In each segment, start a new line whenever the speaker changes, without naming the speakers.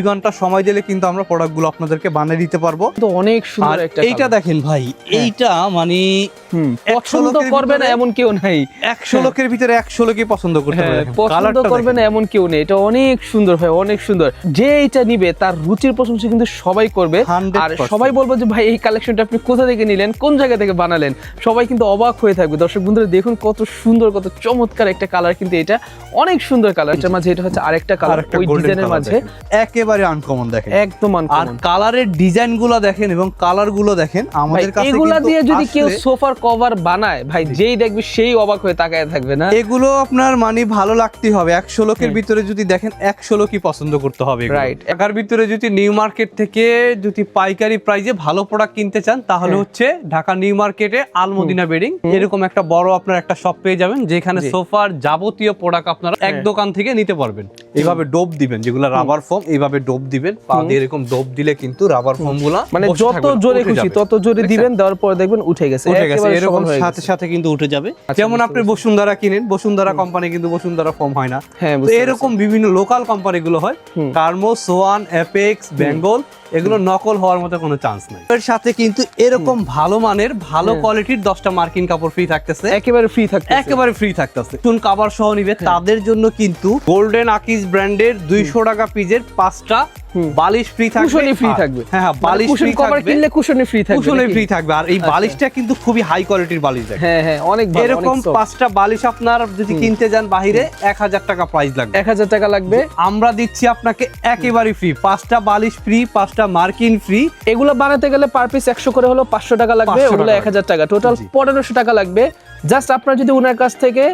দুই ঘণ্টা সময় দিলে কিন্তু আমরা প্রোডাক্টগুলো আপনাদেরকে বানিয়ে দিতে পারব।
তো অনেক সুন্দর একটা
এইটা দেখেন ভাই এইটা মানে
পছন্দ করবে না এমন কেউ নাই।
একশো লোকের ভিতরে একশো লোকই পছন্দ করতে
হ্যাঁ,
পারে।
পছন্দ করবে না এমন কেউ নেই। এটা অনেক সুন্দর ভাই অনেক সুন্দর। যে এটা নিবে তার রুচির প্রশংসা কিন্তু সবাই করবে। আর সবাই বলব যে ভাই এই কালেকশনটা আপনি কোথা থেকে নিলেন? কোন জায়গা থেকে বানালেন? সবাই কিন্তু অবাক হয়ে থাকবে। দর্শক বন্ধুরা দেখুন কত সুন্দর কত চমৎকার একটা কালার কিন্তু এটা। অনেক সুন্দর কালার এটার মাঝে এটা হচ্ছে আরেকটা কালার ওই ডিজাইনের মাঝে।
একেবারে আনকমন দেখেন।
একদম
আর কালারের ডিজাইনগুলো দেখেন এবং কালারগুলো দেখেন আমাদের কাছে
এগুলা দিয়ে যদি কেউ সোফার কভার বানায় ভাই যেই দেখবে সেই অবাক হয়ে তাকায় থাকবে না?
এগুলো আপনার মানে ভালো লাগতেই হবে। একশো লোকের ভিতরে যদি দেখেন একশো লোকই পছন্দ করতে হবে
রাইট
একার ভিতরে যদি নিউ মার্কেট থেকে যদি পাইকারি প্রাইজে ভালো প্রোডাক্ট কিনতে চান তাহলে
হ্যাঁ।
হচ্ছে ঢাকা নিউ মার্কেটে আলমদিনা বেডিং এরকম একটা বড় আপনার একটা শপ পেয়ে যাবেন যেখানে সোফার যাবতীয় প্রোডাক্ট আপনারা এক
হ্যাঁ।
দোকান থেকে নিতে পারবেন। এইভাবে ডোব দিবেন যেগুলো রাবার ফোম এইভাবে ডোব দিবেন। পা দিয়ে এরকম ডোব দিলে কিন্তু রাবার ফোমগুলা
মানে যত জোরে খুশি তত জোরে দিবেন দেওয়ার পর দেখবেন উঠে গেছে।
উঠে গেছে এরকম সাথে সাথে কিন্তু উঠে যাবে।
আচ্ছা,
যেমন আপনি বসুন্ধরা কিনেন বসুন্ধরা কোম্পানি কিন্তু বসুন্ধরা ফোম হয় না।
হ্যাঁ
এরকম বিভিন্ন লোকাল কোম্পানি গুলো হয়। কার্মো সোয়ান অ্যাপেক্স বেঙ্গল এগুলো নকল হওয়ার মতো কোনো চান্স নাই। এর সাথে কিন্তু এরকম ভালো মানের ভালো
হ্যাঁ।
কোয়ালিটির দশটা মার্কিন কাপড় ফ্রি থাকতেছে।
একেবারে ফ্রি থাকতে
একেবারে ফ্রি থাকতেছে। চুন কাবার সহ নিবে।
হ্যাঁ।
তাদের জন্য কিন্তু গোল্ডেন আকিজ ব্র্যান্ডের দুইশো টাকা পিজের পাঁচটা বালিশ ফ্রি থাকবে।
কুশনই free থাকবে।
হ্যাঁ হ্যাঁ বালিশ ফ্রি
কভার কিনলে কুশনই ফ্রি থাকবে
কুশনে ফ্রি থাকবে। আর এই
আচ্ছা।
বালিশটা কিন্তু খুবই হাই কোয়ালিটির বালিশ দেখেন।
হ্যাঁ হ্যাঁ অনেক ভালো
এরকম পাঁচটা বালিশ আপনার যদি কিনতে যান এক হাজার টাকা প্রাইস লাগবে।
এক হাজার টাকা লাগবে।
আমরা দিচ্ছি আপনাকে একেবারে ফ্রি পাঁচটা বালিশ ফ্রি পাঁচটা মার্কিন ফ্রি
এগুলো বানাতে গেলে পার পিস একশো করে হলো পাঁচশো টাকা লাগবে। ওগুলো
টাকা
এক হাজার টাকা। টোটাল
জি।
পনেরোশো টাকা লাগবে। জাস্ট আপনার যদি ওনার কাছ থেকে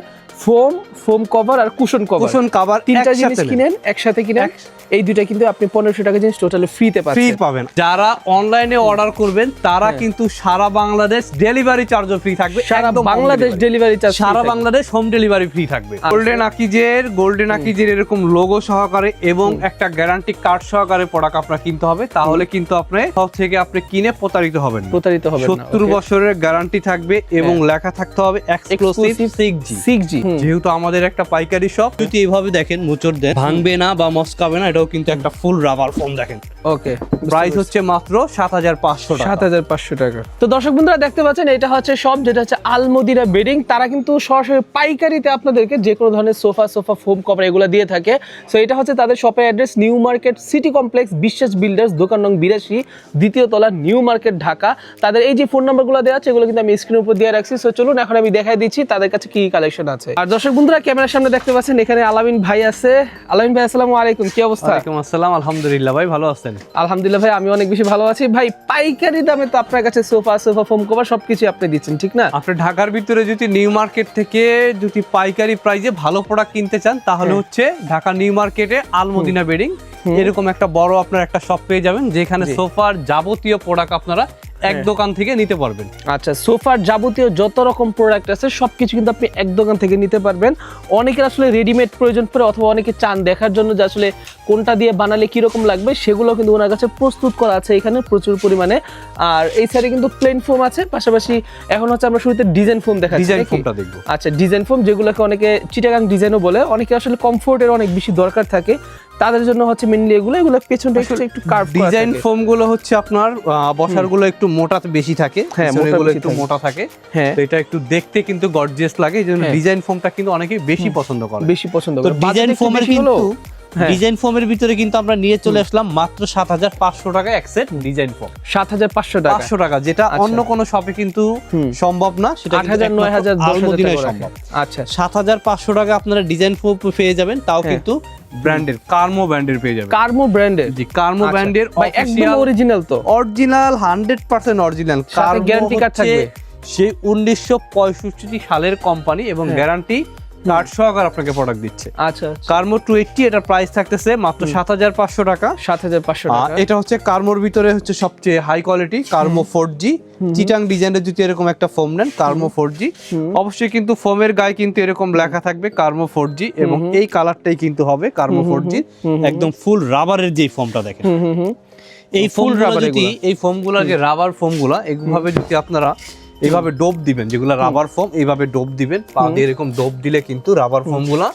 ফোম ফোম কভার আর কুশন কভার।
কুশন কভার
তিনটা জিনিস কিনেন একসাথে কিনেন। এই দুইটা কিন্তু আপনি পনেরোশো টাকা জিনিস টোটালি ফ্রিতে
ফ্রি
পাচ্ছেন
পাবেন। যারা অনলাইনে অর্ডার করবেন তারা
হ্যাঁ।
কিন্তু সারা বাংলাদেশ ডেলিভারি চার্জও ফ্রি থাকবে
সারা বাংলাদেশ ডেলিভারি চার্জ
সারা বাংলাদেশ হোম ডেলিভারি ফ্রি থাকবে। গোল্ডেন আকিজের গোল্ডেন আকিজের এরকম লোগো সহকারে এবং একটা গ্যারান্টি কার্ড সহকারে প্রোডাক্ট আপনার কিনতে হবে তাহলে কিন্তু আপনি সব থেকে আপনি কিনে প্রতারিত হবেন
প্রতারিত হবে
সত্তর বছরের গ্যারান্টি থাকবে এবং লেখা থাকতে হবে exclusive six G
six G
যেহেতু আমাদের একটা পাইকারি শপ যদি এইভাবে দেখেন মুচর দেন। ভাঙবে না বা মস্কাবে না এটাও কিন্তু একটা ফুল রাবার ফোম দেখেন।
ওকে
প্রাইস হচ্ছে মাত্র সাত হাজার পাঁচশো
সাত হাজার পাঁচশো টাকা। তো দর্শক বন্ধুরা দেখতে পাচ্ছেন এটা হচ্ছে সব যেটা হচ্ছে আলমদিরা বেডিং তারা কিন্তু সরাসরি পাইকারিতে আপনাদেরকে যে কোনো ধরনের সোফা সোফা ফোম কভার এগুলো দিয়ে থাকে। সো এটা হচ্ছে তাদের শপের address new market city complex Biswas builders দোকান নং বিরাশি দ্বিতীয় তলা নিউ মার্কেট ঢাকা। তাদের এই যে ফোন নাম্বারগুলো দেওয়া আছে এগুলো কিন্তু আমি স্ক্রিনের উপর দিয়ে রাখছি। সো চলুন এখন আমি দেখাই দিচ্ছি তাদের কাছে কি কালেকশন আছে। আর দর্শক বন্ধুরা ক্যামেরার সামনে দেখতে পাচ্ছেন এখানে আলামিন ভাই আছে। আলামিন ভাই আসসালামু আলাইকুম কি অবস্থা?
ওয়ালাইকুম আসসালাম আলহামদুলিল্লাহ ভাই ভালো আছেন?
আলহামদুলিল্লাহ ভাই আমি অনেক বেশি ভালো আছি। ভাই পাইকারি দামে তো আপনার কাছে সোফা সোফা ফোম কভার সবকিছু আপনি দিচ্ছেন ঠিক না?
আপনি ঢাকার ভিতরে যদি নিউ মার্কেট থেকে যদি পাইকারি প্রাইজে ভালো প্রোডাক্ট কিনতে চান তাহলে
হ্যাঁ।
হচ্ছে ঢাকা নিউ মার্কেটে আলমদিনা বেডিং এরকম একটা বড় আপনার একটা শপ পেয়ে যাবেন যেখানে। সোফার যাবতীয় প্রোডাক্ট আপনারা এক
হ্যাঁ।
দোকান থেকে নিতে পারবেন।
আচ্ছা সোফার যাবতীয় যত রকম প্রোডাক্ট আছে সবকিছু কিন্তু আপনি এক দোকান থেকে নিতে পারবেন। অনেকের আসলে রেডিমেড প্রয়োজন পড়ে অথবা অনেকে চান দেখার জন্য যে আসলে কোনটা দিয়ে বানালে কীরকম লাগবে সেগুলো কিন্তু ওনার কাছে প্রস্তুত করা আছে এখানে প্রচুর পরিমাণে। আর এই সাইডে কিন্তু প্লেন ফোম আছে পাশাপাশি এখন হচ্ছে আমরা শুরুতে ডিজাইন ফোম দেখা
ডিজাইন? ফোনটা দেখব।
আচ্ছা ডিজাইন ফোম যেগুলোকে অনেকে চিটাগাং ডিজাইনও বলে অনেকে আসলে কমফোর্টের অনেক বেশি দরকার থাকে। তাদের জন্য হচ্ছে মেনলি এগুলো এগুলো পেছনটা একটু একটু কার্ভ
ডিজাইন ফোমগুলো হচ্ছে আপনার বসারগুলো একটু মোটা বেশি থাকে
হ্যাঁ,
পিছনে
মোটা
গুলো একটু মোটা থাকে।
হ্যাঁ।
তো এটা একটু দেখতে কিন্তু গর্জিয়াস লাগে এই জন্য
হ্যাঁ।
ডিজাইন ফোমটা কিন্তু অনেকেই বেশি পছন্দ করে।
বেশি পছন্দ
তো
করে।
ডিজাইন ফোমের কিন্তু
হলেও, হ্যাঁ।
ডিজাইন ফোমের ভিতরে কিন্তু আমরা নিয়ে চলে আসলাম
মাত্র সাত হাজার পাঁচশো টাকা এক সেট ডিজাইন ফোম
সাত হাজার পাঁচশো টাকা।
পাঁচশো টাকা যেটা
আচ্ছা।
অন্য কোনো শপে কিন্তু সম্ভব না সেটা
আট হাজার নয় হাজার
সম্ভব।
আচ্ছা।
সাত হাজার পাঁচশো টাকা আপনারা ডিজাইন ফোম পেয়ে যাবেন তাও
হ্যাঁ।
কিন্তু ব্র্যান্ডের কার্মো ব্র্যান্ডের পেয়ে যাবেন
কার্মো ব্র্যান্ডের
জি কার্মো ব্র্যান্ডের
ভাই একদম অরিজিনাল তো
original hundred percent original
Karmo guarantee card থাকবে।
সেই উনিশশো পঁয়ষট্টি সালের কোম্পানি এবং। গ্যারান্টি কার্ড সহকারে আপনাকে প্রোডাক্ট দিচ্ছে।
আচ্ছা
কার্মো টু এইটটি এটার প্রাইস থাকতেছে মাত্র সাত হাজার পাঁচশো টাকা।
সাত হাজার পাঁচশো টাকা।
এটা হচ্ছে কার্মোর ভিতরে হচ্ছে সবচেয়ে high quality Karmo four G Chittagong ডিজাইনের যদি এরকম একটা ফোম নেন কার্মো ফোর জি অবশ্যই কিন্তু ফোমের গায়ে কিন্তু এরকম লেখা থাকবে কার্মো ফোর জি এবং এই কালারটাই কিন্তু হবে কার্মো ফোর জি
একদম ফুল রাবারের যে ফোমটা দেখেন।
এই ফোমগুলো যদি এই ফোমগুলো যে রাবার ফোমগুলো এইভাবে যদি আপনারা এইভাবে ডোব দিবেন যেগুলো রাবার ফোম এইভাবে ডোব দিবেন। পা দিয়ে এরকম ডোব দিলে কিন্তু রাবার ফোমগুলা।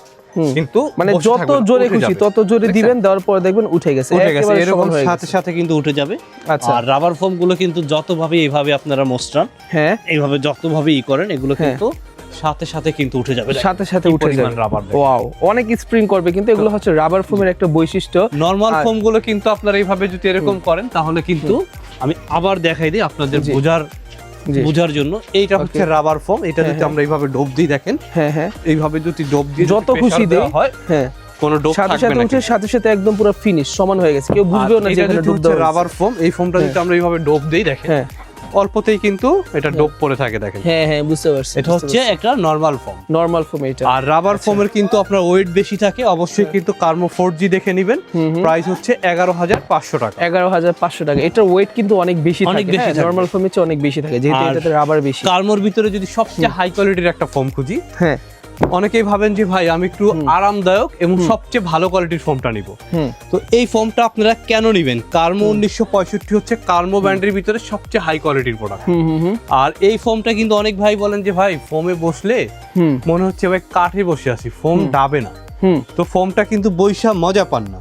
কিন্তু
মানে যত জোরে খুশি তত জোরে দিবেন দেওয়ার পরে দেখবেন উঠে গেছে
উঠে গেছে এরকম
সাথে সাথে কিন্তু উঠে যাবে।
আচ্ছা।
আর রাবার ফোমগুলো কিন্তু যতভাবে এইভাবে আপনারা মোস্টান
হ্যাঁ।
এইভাবে যতভাবে ই করেন এগুলো
হ্যাঁ।
কিন্তু সাথে সাথে কিন্তু উঠে যাবে।
সাথে সাথে উঠে যাবে।
রাবার
ওয়াও অনেক স্প্রিং করবে কিন্তু এগুলো হচ্ছে রাবার ফোমের একটা বৈশিষ্ট্য।
নরমাল ফোমগুলো কিন্তু আপনারা এইভাবে যদি এরকম করেন তাহলে কিন্তু আমি আবার দেখাই দিই আপনাদের। বোঝার বোঝার জন্য। এইটা হচ্ছে রাবার ফোম এটা
হ্যাঁ,
যদি
হ্যাঁ।
আমরা এইভাবে ডোব দিই দেখেন
হ্যাঁ হ্যাঁ।
এইভাবে যদি ডোব দিই
যত খুশি
দেওয়া
দেই,
হয়
হ্যাঁ।
কোনো ডোব
সাথে সাথে উঠে সাথে সাথে একদম পুরো ফিনিশ সমান হয়ে গেছে। কেউ বুঝবেও না যে এটা ডোব
রাবার ফোম এই ফোমটা যদি আমরা এইভাবে ডোব দেই দেখেন
হ্যাঁ।
অল্পতেই কিন্তু এটা ডোপ পরে থাকে দেখেন।
হ্যাঁ হ্যাঁ বুঝতে পারছি
এটা হচ্ছে একটা নরমাল ফর্ম
নরমাল ফর্ম এটা
আর রাবার ফর্মের কিন্তু আপনার ওয়েট বেশি থাকে অবশ্যই কিন্তু কার্মো ফোর জি দেখে নেবেন। প্রাইস হচ্ছে এগারো হাজার পাঁচশো টাকা।
এগারো হাজার পাঁচশো টাকা। এটার ওয়েট কিন্তু অনেক বেশি
অনেক বেশি
হ্যাঁ। নরমাল ফর্মের চেয়ে অনেক বেশি থাকে যেহেতু এটাতে রাবার বেশি।
কার্মোর ভিতরে যদি সবচেয়ে হাই কোয়ালিটির একটা ফর্ম খুঁজি
হ্যাঁ।
অনেকেই ভাবেন যে ভাই আমি একটু আরামদায়ক এবং সবচেয়ে ভালো কোয়ালিটির ফোমটা নিব।
হুম।
তো এই ফোমটা আপনারা কেন নিবেন? কার্মো উনিশশো পঁয়ষট্টি হচ্ছে কার্মো ব্র্যান্ডের ভিতরে সবচেয়ে হাই কোয়ালিটির প্রোডাক্ট আর এই ফোমটা কিন্তু অনেক ভাই বলেন যে ভাই ফোমে বসলে মনে হচ্ছে ভাই কাঠে বসে আছি ফোম ডাবে না। তো ফোমটা কিন্তু বৈশা মজা পান না।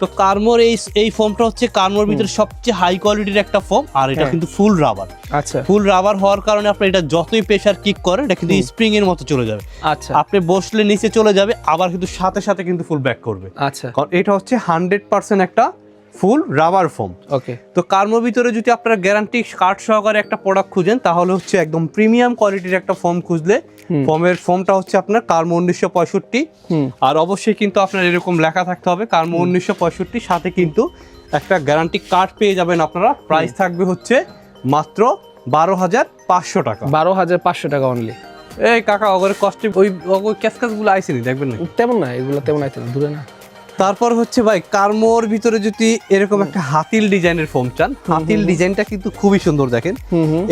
তো কার্মোর এই এই ফোমটা হচ্ছে কার্মোর ভিতরে সবচেয়ে হাই কোয়ালিটির একটা ফোম আর এটা
হ্যাঁ।
কিন্তু ফুল রাবার
আচ্ছা।
ফুল রাবার হওয়ার কারণে আপনি এটা যতই প্রেসার কিক করেন এটা কিন্তু স্প্রিং এর মতো চলে যাবে।
আচ্ছা।
আপনি বসলে নিচে চলে যাবে আবার কিন্তু সাথে সাথে কিন্তু ফুল ব্যাক করবে।
আচ্ছা।
কারণ এটা হচ্ছে হান্ড্রেড পার্সেন্ট একটা ফুল রাবার ফোম।
ওকে।
তো কার্মোর ভিতরে যদি আপনারা গ্যারান্টি কার্ড সহকারে একটা প্রোডাক্ট খুঁজেন তাহলে হচ্ছে একদম প্রিমিয়াম কোয়ালিটির একটা ফোম খুঁজলে ফোমের ফোমটা হচ্ছে আপনার কার্মো উনিশশো পঁয়ষট্টি। আর অবশ্যই কিন্তু আপনার এরকম লেখা থাকতে হবে কার্মো উনিশশো পঁয়ষট্টি সাথে কিন্তু একটা গ্যারান্টি কার্ড পেয়ে যাবেন আপনারা। প্রাইস থাকবে হচ্ছে মাত্র বারো হাজার পাঁচশো টাকা।
বারো হাজার পাঁচশো টাকা অনলি
এই কাকা অগরে কষ্টে ওই ওই ক্যাসকাসগুলো আইসিনি দেখবেন না
তেমন না এগুলো তেমন আইতে না দূরে না।
তারপর হচ্ছে ভাই কার্মোর ভিতরে যদি এরকম একটা হাতিল ডিজাইনের ফোম চান হাতিল ডিজাইনটা কিন্তু খুবই সুন্দর দেখেন।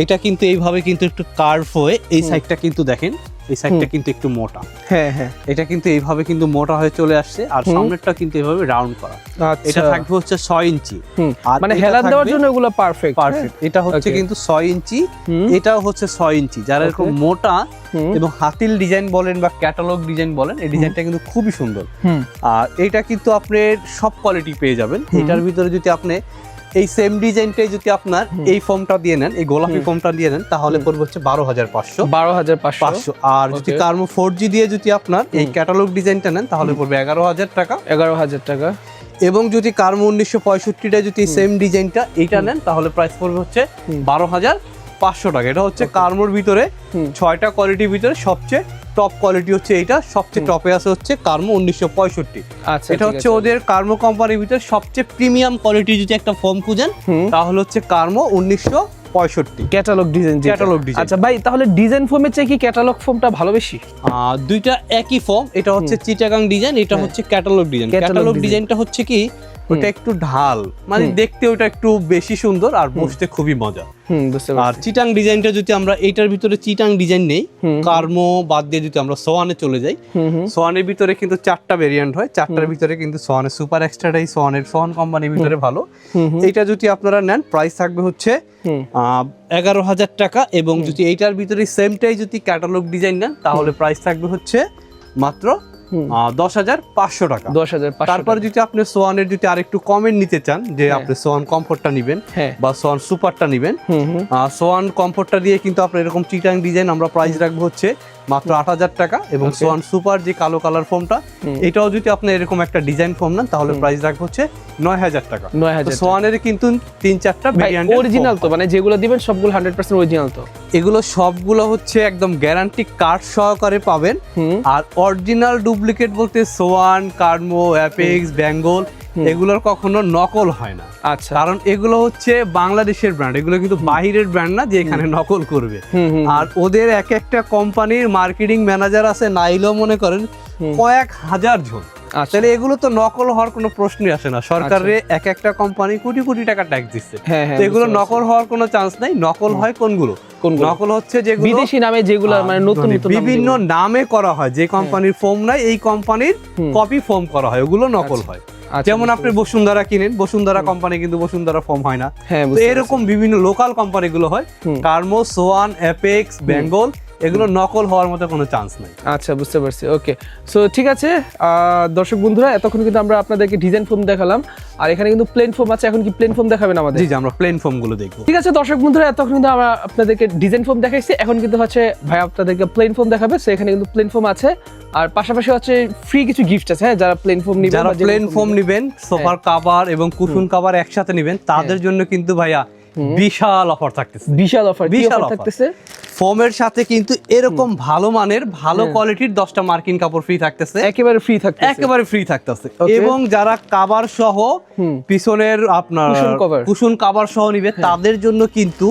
এটা কিন্তু এইভাবে কিন্তু একটু কার্ভ হয়ে এই সাইডটা কিন্তু দেখেন। এই সাইডটা কিন্তু একটু মোটা।
হ্যাঁ হ্যাঁ।
এটা কিন্তু এইভাবে কিন্তু মোটা হয়ে চলে আসছে আর সামনেরটা কিন্তু এইভাবে রাউন্ড করা।
আচ্ছা।
এটা থাকবে হচ্ছে ছয় ইঞ্চি।
মানে হেলান দেওয়ার জন্য এগুলো পারফেক্ট
পারফেক্ট এটা হচ্ছে কিন্তু ছয় ইঞ্চি। এটাও হচ্ছে ছয় ইঞ্চি। যারা এরকম মোটা এবং হাতিল ডিজাইন বলেন বা ক্যাটালগ ডিজাইন বলেন এই ডিজাইনটা কিন্তু খুবই সুন্দর। আর এটা কিন্তু আপনি সব কোয়ালিটি পেয়ে যাবেন। এটার ভিতরে যদি আপনি এই সেম ডিজাইনটাই যদি আপনার এই ফর্মটা দিয়ে নেন এই গোলাপি ফর্মটা দিয়ে নেন তাহলে পড়বে হচ্ছে বারো হাজার পাঁচশো।
বারো হাজার পাঁচশো।
আর যদি. কার্মো ফোর জি দিয়ে যদি আপনার এই ক্যাটালগ ডিজাইনটা নেন তাহলে পড়বে এগারো হাজার টাকা।
এগারো হাজার টাকা।
এবং যদি কার্মো উনিশশো পঁয়ষট্টিটা যদি সেম ডিজাইনটা এইটা নেন তাহলে প্রাইস পড়বে হচ্ছে। বারো হাজার পাঁচশো টাকা। এটা হচ্ছে কার্মোর ভিতরে ছয়টা কোয়ালিটির ভিতরে সবচেয়ে টপ কোয়ালিটি হচ্ছে এটা সবচেয়ে টপে আছে হচ্ছে কার্মো উনিশশো পঁয়ষট্টি।
আচ্ছা
এটা হচ্ছে ওদের কার্মো কোম্পানির ভিতরে সবচেয়ে প্রিমিয়াম কোয়ালিটি যদি একটা ফর্ম খুঁজেন তাহলে হচ্ছে কার্মো উনিশশো পঁয়ষট্টি।
Catalogue design
Catalog design।
আচ্ছা ভাই তাহলে ডিজাইন ফোমের চেয়ে কি ক্যাটালগ ফোমটা ভালো বেশি?
দুইটা একই ফর্ম এটা হচ্ছে চিটাগাং ডিজাইন এটা
হ্যাঁ।
হচ্ছে ক্যাটালগ ডিজাইন ক্যাটালগ ডিজাইনটা হচ্ছে কি ওটা একটু ঢাল। মানে দেখতে ওটা একটু বেশি সুন্দর আর বসতে খুবই মজা।
বুঝতে
আর চিটাং ডিজাইনটা যদি আমরা এইটার ভিতরে চিটাং ডিজাইন নেই কার্মো বাদ দিয়ে যদি আমরা সোয়ানে চলে যাই সোয়ানের ভিতরে কিন্তু চারটা ভেরিয়েন্ট হয় চারটার ভিতরে কিন্তু সোয়ানের সুপার এক্সট্রাটাই সোয়ানের সোয়ান কোম্পানির ভিতরে ভালো। এইটা যদি আপনারা নেন প্রাইস থাকবে হচ্ছে এগারো হাজার টাকা এবং যদি এইটার ভিতরে সেমটাই যদি ক্যাটালগ ডিজাইন নেন তাহলে প্রাইস থাকবে হচ্ছে মাত্র দশ হাজার পাঁচশো টাকা।
দশ হাজার
তারপর যদি আপনি সোয়ানের যদি আরেকটু কমেন্ট নিতে চান যে
হ্যাঁ।
আপনি সোয়ান কমফোর্টটা নেবেন
হ্যাঁ।
বা সোয়ান সুপারটা নেবেন সোয়ান কমফোর্টটা দিয়ে কিন্তু আপনার এরকম চিটাং ডিজাইন আমরা প্রাইস রাখব হচ্ছে মাত্র আট হাজার টাকা এবং সোয়ান সুপার যে কালো কালার ফোমটা এটাও যদি আপনি এরকম একটা ডিজাইন ফোম নেন তাহলে প্রাইস রাখব হচ্ছে নয় হাজার টাকা।
নয় হাজার
সোয়ানের কিন্তু তিন চারটা
অরিজিনাল তো মানে যেগুলো দিবেন সবগুলো হান্ড্রেড পার্সেন্ট অরিজিনাল তো।
এগুলো সবগুলো হচ্ছে একদম গ্যারান্টি কার্ড সহকারে পাবেন। আর অরিজিনাল ডুপ্লিকেট বলতে সোয়ান কার্মো অ্যাপেক্স বেঙ্গল। এগুলোর কখনো নকল হয় না।
আচ্ছা।
কারণ এগুলো হচ্ছে বাংলাদেশের ব্র্যান্ড এগুলো কিন্তু বাহিরের ব্র্যান্ড না যে এখানে নকল করবে। আর ওদের এক একটা কোম্পানির মার্কেটিং ম্যানেজার আছে নাইলো মনে করেন কয়েক হাজার জন। তাহলে এগুলো তো নকল হওয়ার কোনো প্রশ্নই আসে না। সরকারের এক একটা কোম্পানি কোটি কোটি টাকা ট্যাক্স দিচ্ছে।
হ্যাঁ হ্যাঁ
এগুলো নকল হওয়ার কোনো চান্স নাই। নকল হয় কোনগুলো? নকল হচ্ছে যেগুলো
বিদেশি নামে যেগুলো মানে নতুন
মানে
নতুন
বিভিন্ন নামে করা হয়। যে কোম্পানির ফোম নাই এই কোম্পানির কপি ফোম করা হয়। ওগুলো নকল
আচ্ছা,
হয়।
আচ্ছা,
যেমন আপনি বসুন্ধরা কিনেন বসুন্ধরা কোম্পানি কিন্তু বসুন্ধরা ফর্ম হয় না।
হ্যাঁ
তো এরকম বিভিন্ন লোকাল কোম্পানিগুলো হয়। কার্মো সোয়ান অ্যাপেক্স বেঙ্গল এগুলো নকল হওয়ার মতো কোনো চান্স নাই।
আচ্ছা বুঝতে পারছি ওকে সো ঠিক আছে দর্শক বন্ধুরা এতক্ষণ কিন্তু আমরা আপনাদেরকে ডিজাইন ফোম দেখালাম আর এখানে কিন্তু প্লেন ফোম আছে এখন কি প্লেন ফোম দেখাবেন আমাদের?
জি জি আমরা প্লেন ফোমগুলো দেখব।
ঠিক আছে দর্শক বন্ধুরা এতক্ষণ কিন্তু আমরা আপনাদেরকে ডিজাইন ফোম দেখাইছি এখন কিন্তু হচ্ছে ভাই আপনাদেরকে প্লেন ফোম দেখাবে সো এখানে কিন্তু প্লেন ফোম আছে আর পাশাপাশি হচ্ছে ফ্রি কিছু গিফট আছে হ্যাঁ যারা প্লেন ফোম নিবে
যারা প্লেন ফোম
নিবে।
নিবেন। সোফার কাভার এবং কুশন কভার একসাথে নিবেন তাদের জন্য কিন্তু ভাইয়া বিশাল অফার থাকতেছে।
বিশাল অফার
বিশাল অফার
থাকতেছে?
ফোমের সাথে কিন্তু এরকম ভালো মানের ভালো কোয়ালিটির দশটা মার্কিন কাপড় ফ্রি থাকতেছে।
একেবারে ফ্রি থাকতেছে।
একেবারে ফ্রি থাকতেছে। এবং যারা কাভার সহ পিছনের আপনার
কুশন।
কুশন কাভার সহ নিবে তাদের জন্য কিন্তু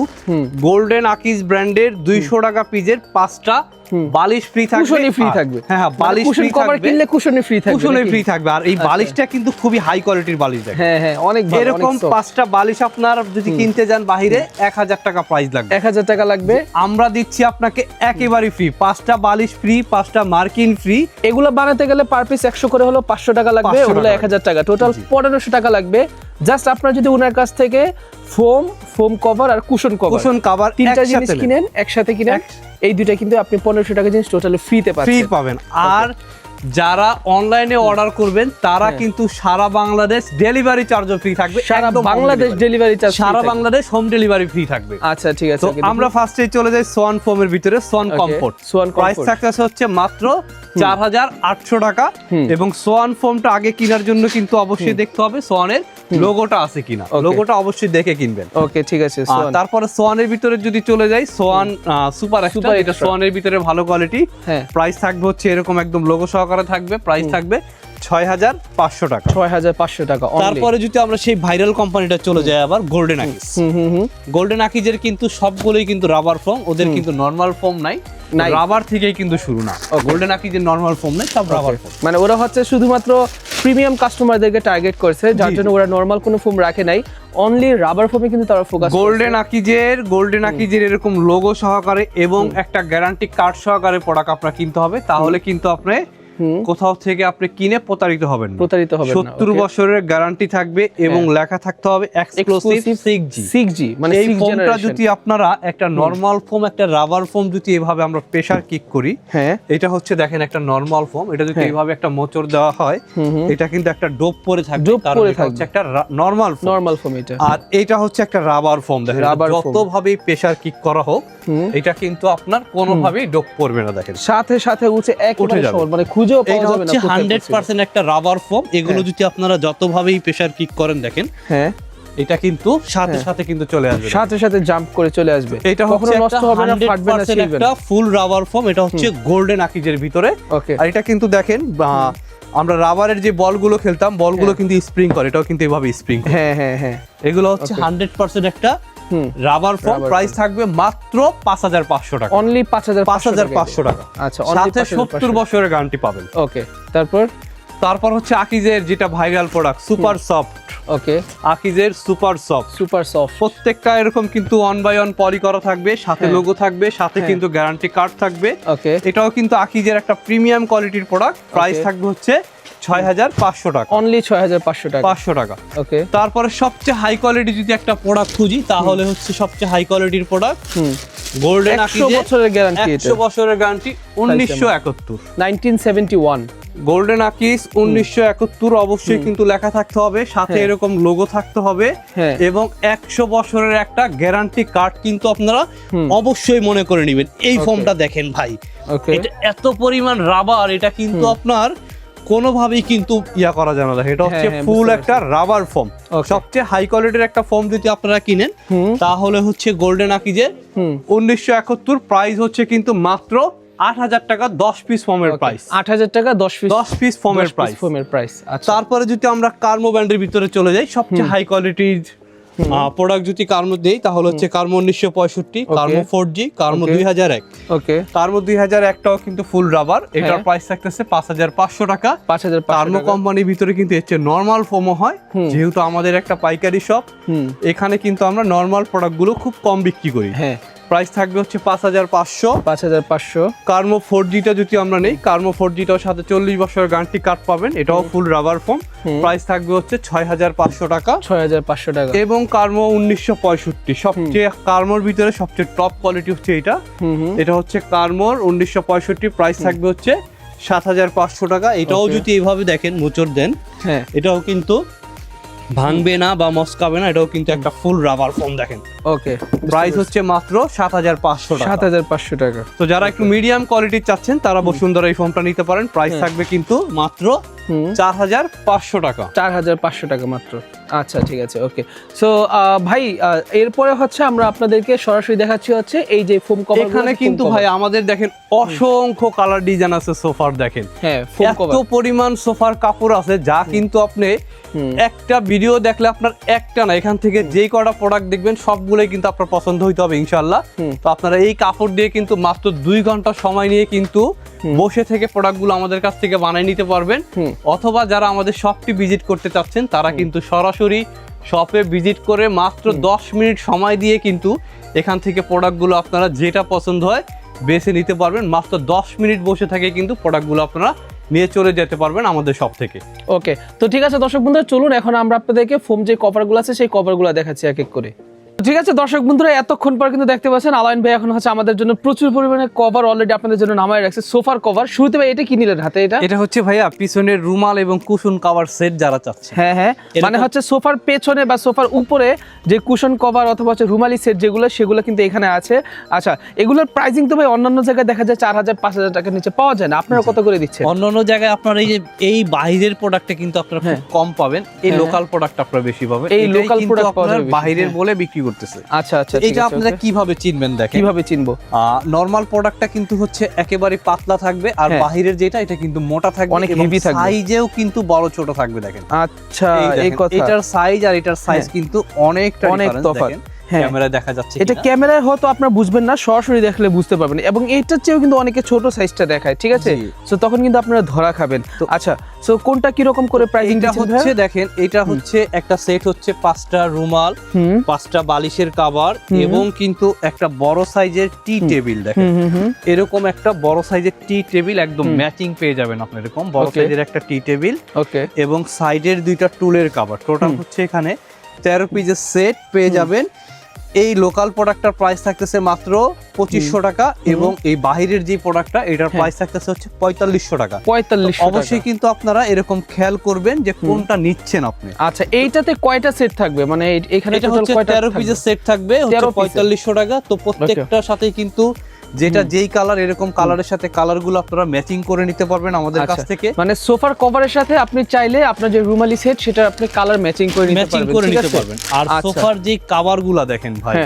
গোল্ডেন আকিজ ব্র্যান্ডের দুইশো টাকা পিজের পাঁচটা বালিশ ফ্রি থাকবে।
ফ্রি থাকবে।
হ্যাঁ হ্যাঁ
মানে
বালিশ
কুশন
ফ্রি
কভার কিনলে কুশনই ফ্রি থাকবে
কুশনে ফ্রি থাকবে। আর এই
আচ্ছা।
বালিশটা কিন্তু খুবই হাই কোয়ালিটির বালিশ দেখেন।
হ্যাঁ হ্যাঁ অনেক ভালো
এরকম পাঁচটা বালিশ আপনার যদি কিনতে যান এক হাজার টাকা প্রাইস লাগবে।
এক হাজার টাকা লাগবে।
আমরা দিচ্ছি আপনাকে একেবারে ফ্রি পাঁচটা বালিশ ফ্রি পাঁচটা মার্কিন ফ্রি
এগুলো বানাতে গেলে পার পিস একশো করে হলো পাঁচশো টাকা লাগবে
500
ওগুলো এক হাজার টাকা। টোটাল পনেরোশো টাকা লাগবে। জাস্ট আপনার যদি ওনার কাছ থেকে ফোম ফোম কভার আর কুশন কভার
কুশন কভার
তিনটা জিনিস কিনেন একসাথে কিনেন এই দুইটা কিন্তু আপনি পনেরোশো টাকা জিনিস টোটালি ফ্রিতে
ফ্রি পাবেন। আর যারা অনলাইনে অর্ডার করবেন তারা
হ্যাঁ।
কিন্তু সারা বাংলাদেশ ডেলিভারি চার্জও ফ্রি থাকবে
সারা বাংলাদেশ। ডেলিভারি চার্জ
সারা বাংলাদেশ হোম ডেলিভারি ফ্রি থাকবে।
আচ্ছা ঠিক আছে
তো আমরা ফার্স্টে চলে যাই সোয়ান ফোমের ভিতরে সোয়ান কমফোর্ট
Swan
প্রাইস। থাকতেছে হচ্ছে মাত্র চার হাজার আটশো টাকা এবং সোয়ান ফোমটা আগে কেনার জন্য কিন্তু অবশ্যই দেখতে হবে সোয়ানের লোগোটা আছে কিনা. লোগোটা অবশ্যই দেখে কিনবেন।
ওকে ঠিক আছে
তারপরে সোয়ানের ভিতরে যদি চলে যাই সোয়ান সুপার এক্সট্রা এটা সোয়ানের ভিতরে ভালো কোয়ালিটি
হ্যাঁ।
প্রাইস থাকবে হচ্ছে এরকম একদম লোগো সহকারে থাকবে প্রাইস থাকবে ছয় হাজার পাঁচশো টাকা।
ছয় হাজার পাঁচশো টাকা
তারপরে যদি আমরা সেই ভাইরাল কোম্পানিটা চলে যাই আবার গোল্ডেন আকিস
হুম হুম হুম
গোল্ডেন আকিজের কিন্তু সবগুলোই কিন্তু রাবার ফোম ওদের কিন্তু নর্মাল ফোম নাই।
রাবার থেকেই কিন্তু শুরু না। গোল্ডেন আকিজের নর্মাল ফোম নাই সব রাবার ফোম
মানে ওরা হচ্ছে শুধুমাত্র প্রিমিয়াম কাস্টমারদেরকে টার্গেট করছে যার জন্য ওরা নর্মাল কোনো ফোম রাখে নাই। অনলি রাবার ফোমে কিন্তু তারা ফোকাস
গোল্ডেন আকিজের গোল্ডেন আকিজের এরকম লোগো সহকারে এবং একটা গ্যারান্টি কার্ড সহকারে প্রোডাক্ট আপনার কিনতে হবে তাহলে কিন্তু আপনি কোথাও থেকে আপনি কিনে প্রতারিত হবেন না।
প্রতারিত হবে না
সত্তর বছরের গ্যারান্টি থাকবে এবং লেখা থাকতে হবে exclusive six G
six G মানে
এই ফোমটা যদি আপনারা একটা নর্মাল ফোম একটা রাবার ফোম যদি এভাবে আমরা প্রেসার কিক করি
হ্যাঁ।
এটা হচ্ছে দেখেন একটা নর্মাল ফোম এটা যদি
হ্যাঁ।
এইভাবে একটা মোচড় দেওয়া হয় এটা কিন্তু একটা ডোপ পরে থাকবে
ডোপ পরে
হচ্ছে একটা নর্মাল ফোম
নর্মাল ফোম এটা।
আর এটা হচ্ছে একটা রাবার ফোম দেখেন। যতভাবেই প্রেসার কিক করা হোক এটা কিন্তু আপনার কোনোভাবেই ডোপ পড়বে না দেখেন।
সাথে সাথে উঠে একেবারে
যাবে।
সমান মানে খুঁজেও পাওয়া যাবে না
হান্ড্রেড পার্সেন্ট একটা রাবার ফোম এগুলো
হ্যাঁ।
যদি আপনারা যতভাবেই কিক করেন দেখেন
হ্যাঁ।
এটা কিন্তু সাথে
হ্যাঁ।
সাথে কিন্তু চলে আসবে।
সাথে সাথে জাম্প করে চলে আসবে।
এটা
কখনো নষ্ট হবে না ফাটবে না ছিঁড়বে
একটা
না।
ফুল রাবার ফোম এটা হচ্ছে গোল্ডেন আকিজের ভিতরে। আর এটা কিন্তু দেখেন আমরা রাবারের যে বলগুলো খেলতাম বলগুলো
হ্যাঁ।
কিন্তু স্প্রিং করে। এটাও কিন্তু এভাবে স্প্রিং
হ্যাঁ হ্যাঁ হ্যাঁ।
এগুলো হচ্ছে হান্ড্রেড পার্সেন্ট একটা রাবার ফোম প্রাইস থাকবে মাত্র পাঁচ হাজার পাঁচশো টাকা।
অনলি পাঁচ হাজার
পাঁচ হাজার পাঁচশো টাকা।
আচ্ছা
সাথে সত্তর বছরের গ্যারান্টি পাবেন।
ওকে তারপর?
তারপর হচ্ছে আকিজের যেটা viral product super soft
okay
আকিজের super soft
super soft
প্রত্যেকটা এরকম কিন্তু ওয়ান বাই ওয়ান পলি করা থাকবে সাথে
হ্যাঁ।
লোগো থাকবে সাথে
হ্যাঁ।
কিন্তু গ্যারান্টি কার্ড থাকবে।
ওকে
এটাও কিন্তু আকিজের একটা প্রিমিয়াম কোয়ালিটির প্রোডাক্ট প্রাইস থাকবে হচ্ছে ছয় হাজার পাঁচশো টাকা।
অনলি ছয় হাজার পাঁচশো টাকা।
পাঁচশো টাকা।
ওকে
তারপরে সবচেয়ে হাই কোয়ালিটি যদি একটা প্রোডাক্ট খুঁজি তাহলে হচ্ছে সবচেয়ে হাই কোয়ালিটির প্রোডাক্ট গোল্ডেন
একশো বছরের গ্যারান্টি
একশো বছরের গ্যারান্টি উনিশশো একাত্তর।
নাইনটিন সেভেন্টি ওয়ান
গোল্ডেন আকিস উনিশশো একাত্তর অবশ্যই কিন্তু লেখা থাকতে হবে সাথে
হ্যাঁ।
এরকম লোগো থাকতে হবে
হ্যাঁ।
এবং একশো বছরের একটা গ্যারান্টি কার্ড কিন্তু আপনারা
অবশ্যই মনে করে নেবেন। এই ফর্মটা দেখেন ভাই।
এটা এত পরিমাণ রাবার এটা কিন্তু আপনার কোনোভাবেই কিন্তু ইয়া করা যায় না। এটা হচ্ছে
হ্যাঁ, হ্যাঁ,
ফুল একটা রাবার ফোম সবচেয়ে হাই কোয়ালিটির একটা ফোম যদি আপনারা কিনেন তাহলে হচ্ছে গোল্ডেন আকিজের উনিশশো একাত্তর প্রাইস হচ্ছে কিন্তু মাত্র আট হাজার টাকা দশ পিস ফোমের প্রাইস
আট হাজার টাকা দশ পিস
দশ পিস ফোমের প্রাইস
ফোমের প্রাইস
তারপরে যদি আমরা কার্মো ব্র্যান্ডের ভিতরে চলে যাই সবচেয়ে হাই কোয়ালিটির প্রোডাক্ট যদি কার্মো দেই তাহলে হচ্ছে কার্মো উনিশশো পঁয়ষট্টি কার্মো ফোর জি কার্মো দুই হাজার এক।
ওকে।
কার্মো দুই হাজার একটাও কিন্তু ফুল রাবার এটার
হ্যাঁ।
প্রাইস থাকতেছে পাঁচ হাজার পাঁচশো টাকা।
পাঁচ হাজার
কার্মো কোম্পানির ভিতরে কিন্তু এর চেয়ে নর্মাল ফোমও হয় যেহেতু আমাদের একটা পাইকারি শপ এখানে কিন্তু আমরা নর্মাল প্রোডাক্টগুলো খুব কম বিক্রি করি।
হ্যাঁ।
প্রাইস থাকবে হচ্ছে পাঁচ হাজার পাঁচশো।
পাঁচ হাজার পাঁচশো।
কার্মো ফোর জিটা যদি আমরা নেই কার্মো ফোর জিটার সাথে চল্লিশ বছরের গ্যারান্টি কার্ড পাবেন। এটাও ফুল রাবার ফোম। প্রাইস থাকবে হচ্ছে ছয় হাজার পাঁচশো টাকা।
ছয় হাজার পাঁচশো টাকা।
এবং কার্মো উনিশশো পঁয়ষট্টি। সবচেয়ে কার্মোর ভিতরে সবচেয়ে টপ কোয়ালিটি হচ্ছে এটা। এটা হচ্ছে কার্মোর উনিশশো পঁয়ষট্টি। প্রাইস থাকবে হচ্ছে সাত হাজার পাঁচশো টাকা। এটাও যদি এইভাবে দেখেন মোচড় দেন
হ্যাঁ।
এটাও কিন্তু ভাঙবে না বা মস্কাবে না এটাও কিন্তু একটা ফুল রাবার ফোন দেখেন।
ওকে
প্রাইস হচ্ছে মাত্র সাত হাজার পাঁচশো
সাত হাজার পাঁচশো টাকা।
তো যারা একটু মিডিয়াম কোয়ালিটির চাচ্ছেন তারা বসুন্ধরা এই ফোনটা নিতে পারেন। প্রাইস
হ্যাঁ।
থাকবে কিন্তু মাত্র চার হাজার পাঁচশো টাকা।
চার হাজার পাঁচশো টাকা মাত্র। আচ্ছা ঠিক আছে ওকে। সো ভাই এরপরে হচ্ছে আমরা আপনাদেরকে সরাসরি দেখাচ্ছি হচ্ছে এই যে ফোম কভার
এখানে কিন্তু ভাই আমাদের দেখেন অসংখ্য কালার ডিজাইন আছে সোফার দেখেন।
হ্যাঁ ফোম
এত পরিমাণ সোফার কাপড় আছে যা কিন্তু আপনি একটা ভিডিও দেখলে আপনার একটা না এখান থেকে যেই কটা প্রোডাক্ট দেখবেন সবগুলোই কিন্তু আপনার পছন্দ হইতে হবে ইনশাল্লাহ তো আপনারা এই কাপড় দিয়ে কিন্তু মাত্র দুই ঘণ্টা সময় নিয়ে কিন্তু বসে থেকে প্রোডাক্টগুলো আমাদের কাছ থেকে বানিয়ে নিতে পারবেন। অথবা যারা আমাদের শপটি ভিজিট করতে চাচ্ছেন তারা কিন্তু সরাসরি শপে ভিজিট করে মাত্র দশ মিনিট সময় দিয়ে কিন্তু এখান থেকে প্রোডাক্টগুলো আপনারা যেটা পছন্দ হয় বেছে নিতে পারবেন। মাত্র দশ মিনিট বসে থাকে কিন্তু প্রোডাক্টগুলো আপনারা নিয়ে চলে যেতে পারবেন আমাদের শপ থেকে।
ওকে তো ঠিক আছে দর্শক বন্ধুরা চলুন এখন আমরা আপনাদেরকে ফোম যে কভারগুলো আছে সেই কভারগুলো দেখাচ্ছি এক এক করে। ঠিক আছে দর্শক বন্ধুরা এতক্ষণ পর কিন্তু দেখতে পাচ্ছেন আলাইন ভাই এখন হচ্ছে আমাদের জন্য প্রচুর পরিমাণে কভার অলরেডি আপনাদের জন্য নামায় রাখছে সোফার কভার শুরুতে ভাই এটা কি নিলেন হাতে এটা
এটা হচ্ছে ভাইয়া পিছনের রুমাল এবং কুশন কভার সেট যারা চাচ্ছে
হ্যাঁ হ্যাঁ মানে হচ্ছে সোফার পেছনে বা সোফার উপরে যে কুশন কভার অথবা হচ্ছে রুমালি সেট যেগুলো সেগুলো কিন্তু এখানে আছে আচ্ছা এগুলোর প্রাইসিং তো ভাই অন্যান্য জায়গায় দেখা যায় চার হাজার পাঁচ হাজার টাকার নিচে পাওয়া যায় না আপনারা কত করে দিচ্ছেন
অন্যান্য জায়গায় আপনার এই যে এই বাইরের প্রোডাক্টটা কিন্তু আপনারা খুব
হ্যাঁ।
কম পাবেন এই
হ্যাঁ।
লোকাল প্রোডাক্ট আপনারা বেশি পাবেন
এই লোকাল প্রোডাক্ট।
বাইরের
হ্যাঁ।
বলে বিক্রি করতেছে
আচ্ছা আচ্ছা
এটা আপনারা কীভাবে চিনবেন দেখেন
কীভাবে চিনবো
নরমাল প্রোডাক্টটা কিন্তু হচ্ছে একেবারে পাতলা থাকবে আর
হ্যাঁ।
বাহিরের যেটা এটা কিন্তু মোটা থাকবে
অনেক হেভি থাকবে।
সাইজেও কিন্তু বড় ছোট থাকবে দেখেন
আচ্ছা
এই
কথা
এটার সাইজ আর এটার সাইজ
হ্যাঁ।
কিন্তু অনেকটা
অনেক
অনেক
তফাৎ। হ্যাঁ।
ক্যামেরায় দেখা যাচ্ছে
এটা। ক্যামেরায় হয়তো আপনারা বুঝবেন না সরাসরি দেখলে বুঝতে পারবেন। এবং এইটার চেয়েও কিন্তু অনেকে ছোট সাইজটা দেখায় ঠিক আছে? সো তখন কিন্তু আপনারা ধরা খাবেন।
তো-
আচ্ছা সো কোনটা কি রকম করে প্রাইসিং
হচ্ছে দেখেন এটা হচ্ছে একটা সেট হচ্ছে পাঁচটা রুমাল পাঁচটা বালিশের কাভার এবং কিন্তু একটা বড় সাইজের টি টেবিল দেখেন। এরকম একটা বড় সাইজের টি টেবিল একদম। ম্যাচিং পেয়ে যাবেন আপনি এরকম। বড়. সাইজের একটা টি টেবিল
ওকে
এবং সাইডের দুইটা টুলের কাভার টোটাল হচ্ছে এখানে তেরো পিসের সেট পেয়ে যাবেন। এই লোকাল প্রোডাক্টটার প্রাইস থাকতেছে মাত্র পঁচিশশো টাকা এবং এই বাহিরের যে প্রোডাক্টটা এটার
হ্যাঁ।
প্রাইস থাকতেছে হচ্ছে পঁয়তাল্লিশশো টাকা।
পঁয়তাল্লিশ
অবশ্যই কিন্তু আপনারা এরকম খেয়াল করবেন যে কোনটা নিচ্ছেন আপনি।
আচ্ছা এইটাতে কয়টা সেট থাকবে? মানে এখানে
তেরো পিসের সেট থাকবে
13
হচ্ছে
piece-এর।
পঁয়তাল্লিশশো টাকা। তো প্রত্যেকটার সাথে কিন্তু যেটা যেই কালার এরকম কালারের সাথে কালারগুলো আপনারা ম্যাচিং করে নিতে পারবেন আমাদের কাছ
আচ্ছা,
থেকে।
মানে সোফার কভারের সাথে আপনি চাইলে আপনার যে রুমালি সেট সেটা আপনি কালার ম্যাচিং করে নিতে
ম্যাচিং
পারবেন।
করে নিতে পারবেন। আর
আচ্ছা।
সোফার যে কভারগুলো গুলা দেখেন ভাই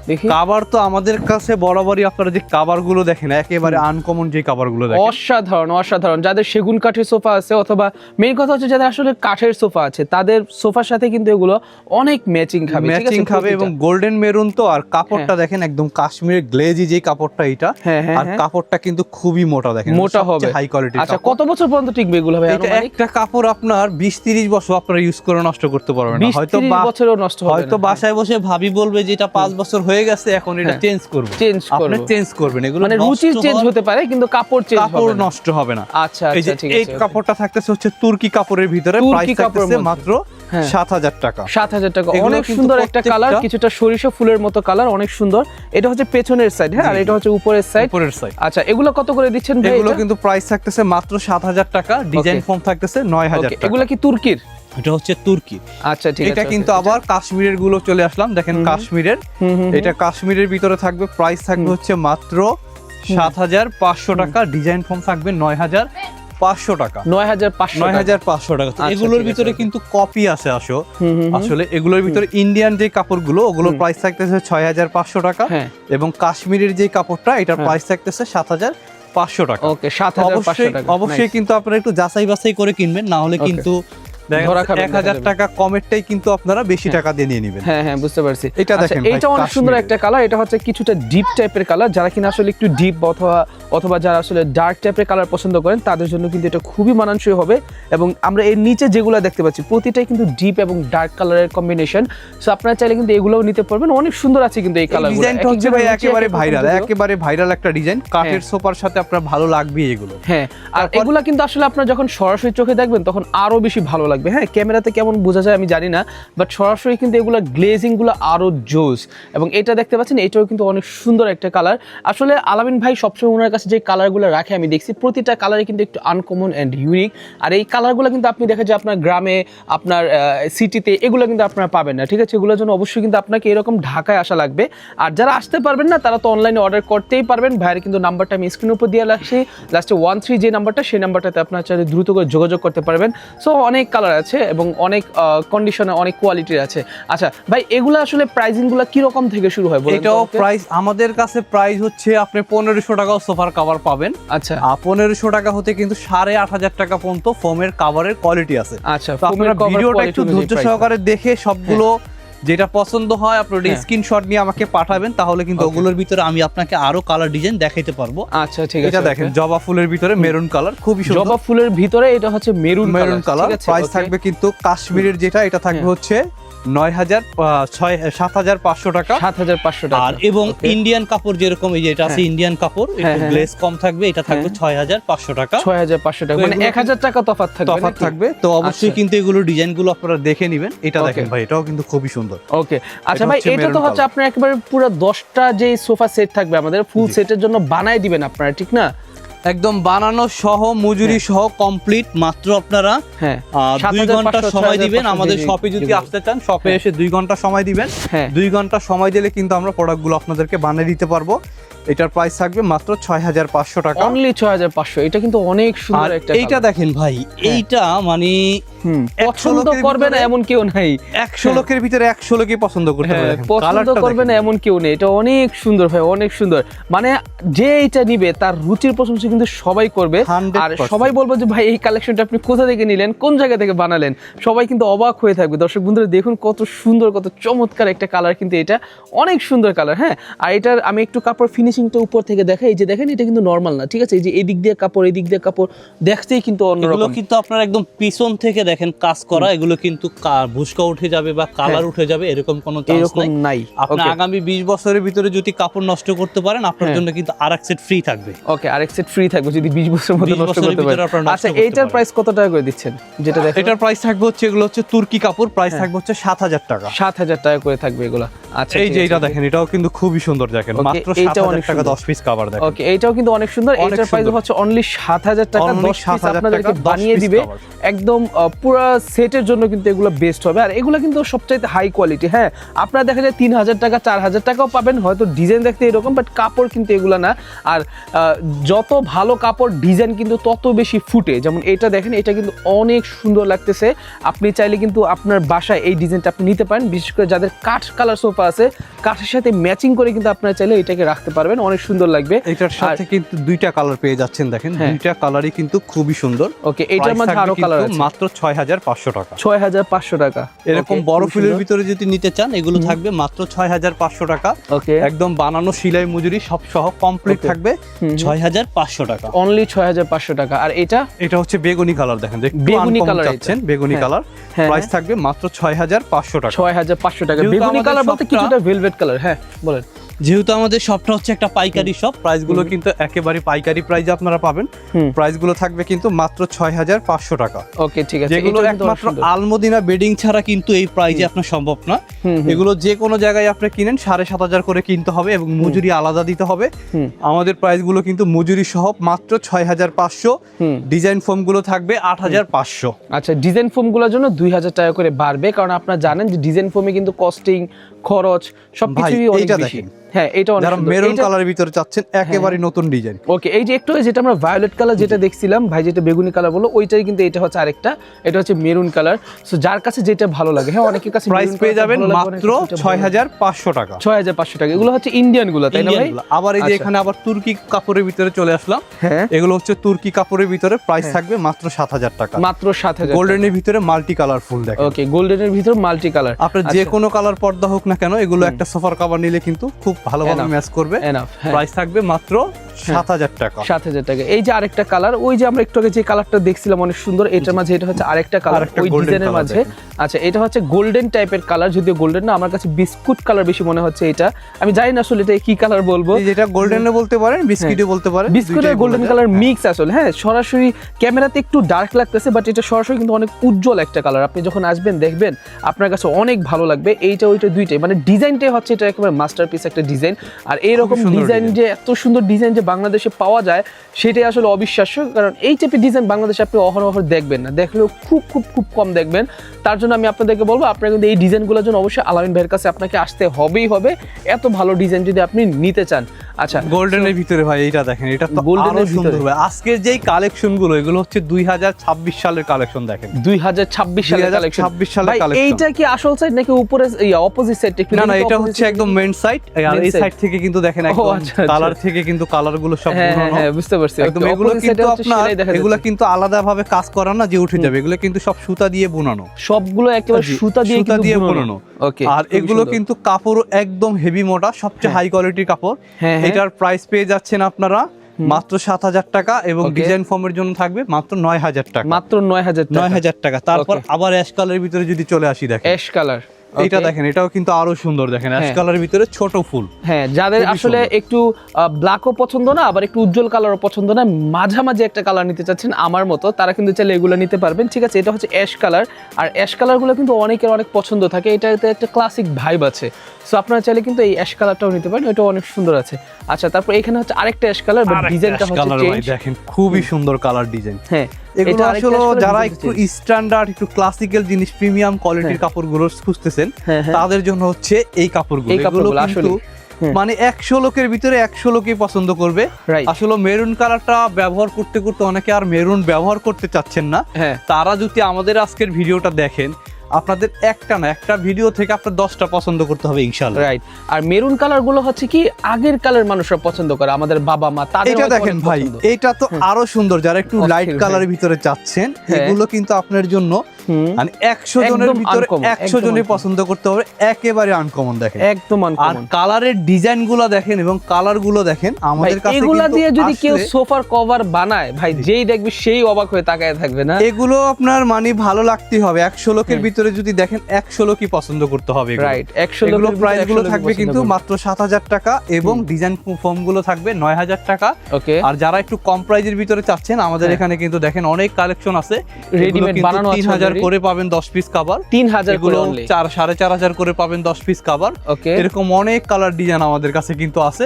হ্যাঁ
কাভার তো আমাদের কাছে বরাবরই আপনারা যে কাভারগুলো দেখেন একেবারে আনকমন যে কাভারগুলো দেখেন।
অসাধারণ অসাধারণ। যাদের সেগুন কাঠের সোফা আছে অথবা মেইন কথা হচ্ছে যাদের আসলে কাঠের সোফা আছে তাদের সোফার সাথে কিন্তু এগুলো অনেক ম্যাচিং খাবে
ম্যাচিং খাবে এবং গোল্ডেন মেরুন তো আর কাপড়টা দেখেন একদম কাশ্মীরের গ্লেজি যে কাপড়টা এটা
হ্যাঁ হ্যাঁ
আর
হ্যাঁ।
কাপড়টা কিন্তু খুবই মোটা দেখেন
মোটা হবে।
হাই কোয়ালিটি
আচ্ছা কত বছর পর্যন্ত টিকবে এগুলো ভাই
এটা একটা কাপড় আপনার বিশ তিরিশ বছর আপনারা ইউজ করে নষ্ট করতে পারবেন না। হয়তো
বছরও নষ্ট হবে
হয়তো বাসায় বসে ভাবি বলবে যে এটা পাঁচ বছর হয়ে গেছে এখন এটা। চেঞ্জ করব।
চেঞ্জ
আপনি চেঞ্জ করবেন এগুলো
মানে রুচি চেঞ্জ হতে পারে কিন্তু কাপড় চেঞ্জ
কাপড়
হবে
নষ্ট হবে না।
আচ্ছা আচ্ছা ঠিক
এই কাপড়টা থাকতেছে হচ্ছে তুর্কি কাপড়ের ভিতরে প্রাইস থাকতেছে মাত্র
হ্যাঁ।
সাত হাজার টাকা।
সাত হাজার টাকা। অনেক সুন্দর একটা কালার কিছুটা সরিষা ফুলের মতো কালার অনেক সুন্দর। এটা হচ্ছে পেছনের সাইড হ্যাঁ? আর এটা হচ্ছে উপরের সাইড
উপরের সাইড
আচ্ছা এগুলো কত করে দিচ্ছেন
এগুলো কিন্তু প্রাইস থাকতেছে মাত্র সাত হাজার টাকা ডিজাইন ফর্ম থাকতেছে নয় হাজার
এগুলো কি তুর্কির?
এটা হচ্ছে তুর্কি।
আচ্ছা ঠিক
এটা কিন্তু আবার কাশ্মীরেরগুলো চলে আসলাম দেখেন। কাশ্মীরের। এটা কাশ্মীরের ভিতরে থাকবে প্রাইস থাকবে হচ্ছে মাত্র সাত হাজার পাঁচশো টাকা ডিজাইন ফর্ম থাকবে নয় হাজার পাঁচশো টাকা।
নয় হাজার
নয় হাজার পাঁচশো টাকা।
আচ্ছা,
এগুলোর ভিতরে কিন্তু কপি আছে আসো। আসলে এগুলোর ভিতরে ইন্ডিয়ান যে কাপড়গুলো ওগুলো প্রাইস থাকতেছে ছয় হাজার পাঁচশো টাকা
হ্যাঁ।
এবং কাশ্মীরের যে কাপড়টা এটার
হ্যাঁ।
প্রাইস থাকতেছে সাত হাজার পাঁচশো টাকা।
ওকে সাত হাজার
অবশ্যই কিন্তু আপনারা একটু যাচাই বাছাই করে কিনবেন না হলে কিন্তু
ধরা খাবেন।
টাকা কমেরটাই কিন্তু আপনারা বেশি টাকা দিয়ে নিয়ে নেবেন।
হ্যাঁ হ্যাঁ বুঝতে পারছি।
এটা
আচ্ছা,
দেখেন
এইটা অনেক সুন্দর একটা কালার এটা হচ্ছে কিছুটা ডিপ টাইপের কালার যারা কিনা আসলে একটু ডিপ অথবা অথবা যারা আসলে ডার্ক টাইপের কালার পছন্দ করেন তাদের জন্য কিন্তু এটা খুবই মানানসই হবে। এবং আমরা এর নিচে যেগুলো দেখতে পাচ্ছি প্রতিটাই কিন্তু ডিপ এবং ডার্ক কালারের কম্বিনেশন সো আপনারা চাইলে কিন্তু এগুলোও নিতে পারবেন। অনেক সুন্দর আছে কিন্তু এই কালার
ডিজাইনটা হচ্ছে ভাই একেবারে ভাইরাল একেবারে ভাইরাল একটা ডিজাইন কাঠের সোফার সাথে আপনার ভালো লাগবে এগুলো।
হ্যাঁ আর এগুলা কিন্তু আসলে আপনার যখন সরাসরি চোখে দেখবেন তখন আরও বেশি ভালো লাগবে হ্যাঁ ক্যামেরাতে কেমন বোঝা যায় আমি জানি না বাট সরাসরি কিন্তু এগুলো গ্লেজিং আরও আরও জোস এবং এটা দেখতে পাচ্ছেন, এটাও কিন্তু অনেক সুন্দর একটা কালার আসলে আলামিন ভাই সবসময় ওনার কাছে যে কালারগুলো রাখে, আমি দেখছি প্রতিটা কালারে কিন্তু একটু আনকমন অ্যান্ড ইউনিক আর এই কালারগুলো কিন্তু আপনি দেখা যায় আপনার গ্রামে, আপনার সিটিতে এগুলো কিন্তু আপনারা পাবেন না, ঠিক আছে? এগুলোর জন্য অবশ্যই কিন্তু আপনাকে এরকম ঢাকায় আসা লাগবে। আর যারা আসতে পারবেন না, তারা তো অনলাইনে অর্ডার করতেই পারবেন। ভাইয়ের কিন্তু নাম্বারটা আমি স্ক্রিনের উপর দিয়ে রাখছি। লাস্টে ওয়ান থ্রি যে নাম্বারটা, সেই নাম্বারটাতে আপনার চাইলে দ্রুত করে যোগাযোগ করতে পারবেন। সো অনেক কালার আছে এবং অনেক কন্ডিশনে অনেক কোয়ালিটির আছে। আচ্ছা ভাই এগুলো আসলে প্রাইজিংগুলো কীরকম থেকে শুরু হয়
এটাও প্রাইস আমাদের কাছে প্রাইস হচ্ছে আপনি পনেরোশো টাকাও সোফার কাভার পাবেন।
আচ্ছা।
পনেরোশো টাকা হতে কিন্তু সাড়ে আট হাজার টাকা পর্যন্ত ফোমের কাভারের কোয়ালিটি আছে।
আচ্ছা
তো আপনারা ভিডিওটা একটু ধৈর্য সহকারে দেখে সবগুলো যেটা পছন্দ হয় আপনার
হ্যাঁ।
স্ক্রিনশট নিয়ে আমাকে পাঠাবেন তাহলে কিন্তু ওগুলোর ভিতরে আমি আপনাকে আরও কালার ডিজাইন দেখাইতে পারব।
আচ্ছা ঠিক আছে
এটা দেখেন জবা ফুলের ভিতরে মেরুন কালার খুবই সুন্দর।
জবা ফুলের ভিতরে এটা হচ্ছে মেরুন
মেরুন কালার প্রাইস থাকবে কিন্তু কাশ্মীরের যেটা এটা থাকবে
হ্যাঁ।
হচ্ছে নয় হাজার ছয় সাত হাজার পাঁচশো টাকা।
সাত হাজার পাঁচশো টাকা।
আর এবং ইন্ডিয়ান কাপড় যেরকম এই যে এটা আছে
হ্যাঁ।
ইন্ডিয়ান কাপড়
হ্যাঁ,
একটু
হ্যাঁ।
গ্লেস কম থাকবে এটা থাকবে
হ্যাঁ।
ছয় হাজার পাঁচশো টাকা।
ছয় হাজার পাঁচশো টাকা। মানে এক হাজার টাকা তফাৎ থাকবে
তফাৎ থাকবে। তো অবশ্যই
আচ্ছা।
কিন্তু এগুলো ডিজাইনগুলো আপনারা দেখে নেবেন। এটা দেখেন ভাই এটাও কিন্তু খুবই সুন্দর।
ওকে আচ্ছা ভাই এটা তো হচ্ছে আপনার একেবারে পুরো দশটা যে সোফা সেট থাকবে আমাদের ফুল সেটের জন্য বানায় দিবেন আপনারা ঠিক না?
একদম বানানো সহ মজুরি সহ কমপ্লিট মাত্র আপনারা
হ্যাঁ।
দুই
ঘণ্টা
সময় দিবেন। আমাদের শপে যদি আসতে চান শপে
হ্যাঁ।
এসে দুই ঘণ্টা সময় দিবেন।
হ্যাঁ।
দুই ঘণ্টা সময় দিলে কিন্তু আমরা প্রোডাক্টগুলো আপনাদেরকে বানিয়ে দিতে পারব। এটার প্রাইস থাকবে মাত্র ছয় হাজার পাঁচশো টাকা।
অনলি ছয় হাজার পাঁচশো। এটা কিন্তু অনেক সুন্দর একটা
এইটা দেখেন ভাই এইটা মানে
পছন্দ করবে না এমন কেউ নাই।
একশো লোকের ভিতরে একশো লোকই পছন্দ করতে
হ্যাঁ
পারে।
পছন্দ করবে না এমন কেউ নেই। এটা অনেক সুন্দর ভাই অনেক সুন্দর। মানে যে এটা নিবে তার রুচির প্রশংসা কিন্তু সবাই করবে। আর সবাই বলব যে ভাই এই কালেকশনটা আপনি কোথা থেকে নিলেন? কোন জায়গা থেকে বানালেন? সবাই কিন্তু অবাক হয়ে থাকবে। দর্শক বন্ধুরা দেখুন কত সুন্দর কত চমৎকার একটা কালার কিন্তু এটা। অনেক সুন্দর কালার হ্যাঁ। আর এটার আমি একটু কাপড় ফিনিশিংটা উপর থেকে দেখাই এই যে দেখেন এটা কিন্তু নর্মাল না ঠিক আছে? এই যে এই দিক দিয়ে কাপড় এই দিক দিয়ে কাপড় দেখতেই কিন্তু অন্যরকম।
কিন্তু আপনার একদম পিছন থেকে দেখেন কাজ করা এগুলো কিন্তু ভুসকা উঠে যাবে বা কালার উঠে যাবে এরকম কোনো
হ্যাঁ। এরকম
নাই। আপনি আগামী 20 বছরের ভিতরে যদি কাপড় নষ্ট করতে পারেন আপনার
হ্যাঁ।
জন্য কিন্তু আরেক সেট ফ্রি থাকবে।
ওকে আরেক সেট ফ্রি থাকবে যদি 20 বছরের মধ্যে নষ্ট করতে পারেন। আচ্ছা এইটার প্রাইস কত টাকা করে দিচ্ছেন? যেটা দেখেন।
এটার প্রাইস থাকবে হচ্ছে এগুলো হচ্ছে তুর্কি কাপড় প্রাইস
হ্যাঁ।
থাকবে হচ্ছে সাত হাজার টাকা।
সাত হাজার টাকা করে থাকবে এগুলো। আচ্ছা
এই যে এটা দেখেন এটাও কিন্তু খুবই সুন্দর দেখেন মাত্র
এইটা
সাত
অনেক
টাকা
সুন্দর।
দশ পিস কাভার দেখেন।
ওকে এইটাও কিন্তু অনেক সুন্দর। প্রাইস হচ্ছে অনলি সাত হাজার টাকা।
Only
দশ পিস আপনাদেরকে বানিয়ে দিবে। একদম পুরো সেটের জন্য কিন্তু এগুলো বেস্ট হবে। আর এগুলো কিন্তু সবচাইতে হাই কোয়ালিটি হ্যাঁ? আপনারা দেখা যায় তিন হাজার টাকা চার হাজার টাকাও পাবেন। হয়তো ডিজাইন দেখতে এরকম বাট কাপড় কিন্তু এগুলো না। আর যত ভালো কাপড় ডিজাইন কিন্তু তত বেশি ফুটে। যেমন এটা দেখেন এটা কিন্তু অনেক সুন্দর লাগতেছে। আপনি চাইলে কিন্তু আপনার বাসায় এই ডিজাইনটা আপনি নিতে পারেন। বিশেষ করে যাদের কাঠ কালার সোফা আছে কাঠের সাথে ম্যাচিং করে কিন্তু আপনারা চাইলে এটাকে রাখতে পারবেন। অনেক সুন্দর লাগবে।
এটার সাথে কিন্তু দুইটা কালার পেয়ে যাচ্ছেন দেখেন।
হ্যাঁ।
দুইটা কালারই কিন্তু খুবই সুন্দর।
ওকে এটার মধ্যে
আরও
কালার আছে।
মাত্র ছয় হাজার পাঁচশো টাকা।
ছয় হাজার পাঁচশো টাকা।
এরকম বড় ফুলের ভিতরে যদি নিতে চান এগুলো থাকবে মাত্র ছয় হাজার পাঁচশো টাকা।
ওকে।
একদম বানানো সিলাই মজুরি সব সহ কমপ্লিট থাকবে
হুম।
ছয় হাজার পাঁচশো টাকা।
অনলি ছয় হাজার পাঁচশো টাকা। আর এটা?
এটা হচ্ছে বেগুনি কালার দেখেন একটু
বেগুনি কালার
চাচ্ছেন বেগুনি। কালার
হ্যাঁ,
প্রাইস
হ্যাঁ।
থাকবে মাত্র ছয় হাজার পাঁচশো টাকা।
ছয় হাজার পাঁচশো টাকা। বেগুনি কালার বলতে কিছুটা ভেলভেট কালার হ্যাঁ বলেন।
যেহেতু আমাদের শপটা হচ্ছে একটা পাইকারি শপ প্রাইসগুলো কিন্তু একেবারে পাইকারি প্রাইসে আপনারা পাবেন। প্রাইসগুলো থাকবে কিন্তু মাত্র ছয় হাজার পাঁচশো টাকা।
ওকে ঠিক আছে।
যেগুলো একমাত্র আলমদিনা বেডিং ছাড়া কিন্তু এই প্রাইজে আপনার সম্ভব না। এগুলো যে কোনো জায়গায় আপনি কিনেন সাড়ে সাত হাজার করে কিনতে হবে এবং মজুরি আলাদা দিতে হবে। আমাদের প্রাইসগুলো কিন্তু মজুরি সহ মাত্র ছয় হাজার পাঁচশো। ডিজাইন ফোমগুলো থাকবে আট হাজার পাঁচশো।
আচ্ছা ডিজাইন ফোমগুলোর জন্য দুই হাজার টাকা করে বাড়বে কারণ আপনারা জানেন যে ডিজাইন ফোমে কিন্তু কস্টিং খরচ
ভাই
সবকিছুই অনেক
এইটা
বেশি।
দেখেন।
হ্যাঁ এটা
যারা। মেরুন কালারের ভিতরে চাচ্ছেন একেবারে নতুন ডিজাইন
ওকে এই যে একটু যেটা আমরা ভায়োলেট কালার যেটা দেখছিলাম ভাই যেটা বেগুনি কালার বলো ওইটাই কিন্তু এটা হচ্ছে আরেকটা। এটা হচ্ছে মেরুন কালার সো যার কাছে যেটা ভালো লাগে হ্যাঁ অনেকের কাছে
প্রাইস পেয়ে যাবেন মাত্র ছয় হাজার পাঁচশো টাকা।
ছয় হাজার পাঁচশো টাকা। এগুলো হচ্ছে ইন্ডিয়ানগুলো তাই না ভাই?
আবার এই যে
আচ্ছা।
এখানে আবার তুর্কি কাপড়ের ভিতরে চলে আসলাম।
হ্যাঁ।
এগুলো হচ্ছে তুর্কি কাপড়ের ভিতরে প্রাইস থাকবে মাত্র সাত হাজার টাকা।
মাত্র সাত হাজার
গোল্ডেনের ভিতরে মাল্টি কালার ফুল দেখেন।
ওকে গোল্ডেনের ভিতর মাল্টি কালার
আপনার যে কোনো কালার পর্দা হোক না কেন এগুলো একটা সোফার কভার নিলে কিন্তু খুব ভালোভাবে. ম্যাচ করবে
এনাফ হ্যাঁ
প্রাইস থাকবে মাত্র সাত হাজার টাকা।
সাত হাজার টাকা। এই যে আরেকটা কালার ওই যে আমরা একটু আগে যে কালারটা দেখছিলাম অনেক সুন্দর এটার মাঝে এটা হচ্ছে আরেকটা কালার ওই ডিজাইনের মাঝে। আচ্ছা এটা হচ্ছে গোল্ডেন টাইপের কালার যদিও গোল্ডেন না আমার কাছে বিস্কুট কালার বেশি মনে হচ্ছে এটা। আমি জানি না আসলে এটা কি কালার বলব।
বলতে পারেন বিস্কিটে বলতে পারেন
বিস্কুট আর গোল্ডেন কালার মিক্স আসলে। হ্যাঁ সরাসরি ক্যামেরাতে একটু ডার্ক লাগতেছে বাট এটা সরাসরি কিন্তু অনেক উজ্জ্বল একটা কালার আপনি যখন আসবেন দেখবেন আপনার কাছে অনেক ভালো লাগবে। এইটা ওইটা দুইটাই। মানে ডিজাইনটাই হচ্ছে এটা একেবারে মাস্টারপিস একটা ডিজাইন আর এইরকম ডিজাইন যে এত সুন্দর ডিজাইন যে বাংলাদেশে পাওয়া যায় সেটাই আসলে অবিশ্বাস্য। কারণ এই টাইপের ডিজাইন বাংলাদেশে আপনি অহরহ দেখবেন না। দেখলেও খুব খুব খুব কম দেখবেন। তার জন্য আমি আপনাদেরকে বলব আপনারা কিন্তু এই ডিজাইনগুলোর জন্য অবশ্যই আলামিন ভাইয়ের কাছে আপনাকে আসতে হবেই হবে। এত ভালো ডিজাইন যদি আপনি নিতে চান। আচ্ছা
গোল্ডেনের ভিতরে ভাই এইটা দেখেন এটা তো
ভিতরে।
সুন্দর ভাই। আজকের যেই কালেকশনগুলো এগুলো হচ্ছে দুই হাজার ছাব্বিশ সালের কালেকশন দেখেন।
দুই হাজার ছাব্বিশ সালের কালেকশন
2026 সালের collection।
এইটা কি আসল সাইড নাকি উপরে অপোজিট সাইড
না না এটা হচ্ছে একদম মেন সাইড আর এই সাইড থেকে কিন্তু দেখেন একদম
আচ্ছা, আচ্ছা।
কালার থেকে কিন্তু কালার গুলো সব
হ্যাঁ হ্যাঁ। হ্যাঁ বুঝতে পারছি।
একদম এগুলো কিন্তু আপনার এগুলো কিন্তু আলাদা ভাবে কাজ করা না যে উঠে যাবে। এগুলো কিন্তু সব সুতা দিয়ে বুনানো।
সবগুলো একেবারে সুতা দিয়ে
সুতা দিয়ে
বুনানো। ওকে
আর এগুলো কিন্তু কাপড় একদম হেভি মোটা সবচেয়ে হাই কোয়ালিটির কাপড়।
হ্যাঁ হ্যাঁ।
এটার প্রাইস পেয়ে যাচ্ছেন আপনারা মাত্র সাত হাজার টাকা এবং. ডিজাইন ফর্মের জন্য থাকবে মাত্র নয় হাজার টাকা।
মাত্র নয় হাজার
নয় হাজার টাকা। তারপর আবার অ্যাশ কালারের ভিতরে যদি চলে আসি দেখেন।
অ্যাশ কালার
এইটা দেখেন এটাও কিন্তু আরও সুন্দর দেখেন অ্যাশ। কালারের ভিতরে ছোট ফুল।
হ্যাঁ যাদের আসলে একটু ব্ল্যাকও পছন্দ না আবার একটু উজ্জ্বল কালারও পছন্দ না মাঝামাঝি একটা কালার নিতে চাচ্ছেন আমার মতো তারা কিন্তু চাইলে এগুলো নিতে পারবেন। ঠিক আছে এটা হচ্ছে অ্যাশ কালার আর অ্যাশ কালারগুলো কিন্তু অনেকের অনেক পছন্দ থাকে এটাতে একটা ক্লাসিক ভাইব আছে। সো আপনারা চাইলে কিন্তু এই অ্যাশ কালারটাও নিতে পারেন এটা অনেক সুন্দর আছে। আচ্ছা তারপর এখানে হচ্ছে আরেকটা অ্যাশ কালার বাট ডিজাইনটা হচ্ছে
দেখেন খুবই সুন্দর কালার ডিজাইন
হ্যাঁ।
এগুলো আসলে যারা একটু স্ট্যান্ডার্ড একটু ক্লাসিক্যাল জিনিস প্রিমিয়াম কোয়ালিটির
হ্যাঁ।
কাপড়গুলো খুঁজতেছেন
হ্যাঁ, হ্যাঁ।
তাদের জন্য হচ্ছে এই কাপড়গুলো।
এই
এগুলো
কাপড়গুলো
কিন্তু মানে একশো লোকের ভিতরে একশো লোকই পছন্দ করবে। আসলে মেরুন কালারটা ব্যবহার করতে করতে অনেকে আর মেরুন ব্যবহার করতে চাচ্ছেন না।
হ্যাঁ।
তারা যদি আমাদের আজকের ভিডিওটা দেখেন আপনাদের একটা না একটা ভিডিও থেকে আপনার দশটা পছন্দ করতে হবে ইনশাল্লাহ
রাইট আর মেরুন কালারগুলো হচ্ছে কি আগের কালার মানুষরা পছন্দ করে আমাদের বাবা মা তাদের
এটা দেখেন ভাই এটা তো আরও সুন্দর যারা একটু লাইট কালারের ভিতরে চাচ্ছেন
হ্যাঁ।
এগুলো কিন্তু আপনার জন্য মানে একশো জনের ভিতরে একশো জনের পছন্দ করতে হবে একেবারে আনকমন দেখেন।
একদম
আর কালারের ডিজাইনগুলো দেখেন এবং কালারগুলো দেখেন আমাদের কাছে
এগুলা দিয়ে যদি কেউ সোফার কভার বানায় ভাই যেই দেখবি সেই অবাক হয়ে তাকায় থাকবে না?
এগুলো আপনার মানে ভালো লাগতে হবে একশো লোকের
হ্যাঁ।
ভিতরে যদি দেখেন একশো লোকই পছন্দ করতে হবে
রাইট একশো লোকের
প্রাইসগুলো থাকবে কিন্তু
মাত্র
সাত হাজার টাকা এবং ডিজাইন ফর্মগুলো থাকবে নয় হাজার টাকা।
ওকে
আর যারা একটু কম প্রাইজের ভিতরে চাচ্ছেন আমাদের
হ্যাঁ।
এখানে কিন্তু দেখেন অনেক কালেকশন আছে।
Readymade বানানো
তিন হাজার করে পাবেন দশ পিস কাবার
তিন হাজার only।
চার সাড়ে চার হাজার করে পাবেন দশ পিস কাবার
ওকে
এরকম অনেক কালার ডিজাইন আমাদের কাছে কিন্তু আছে।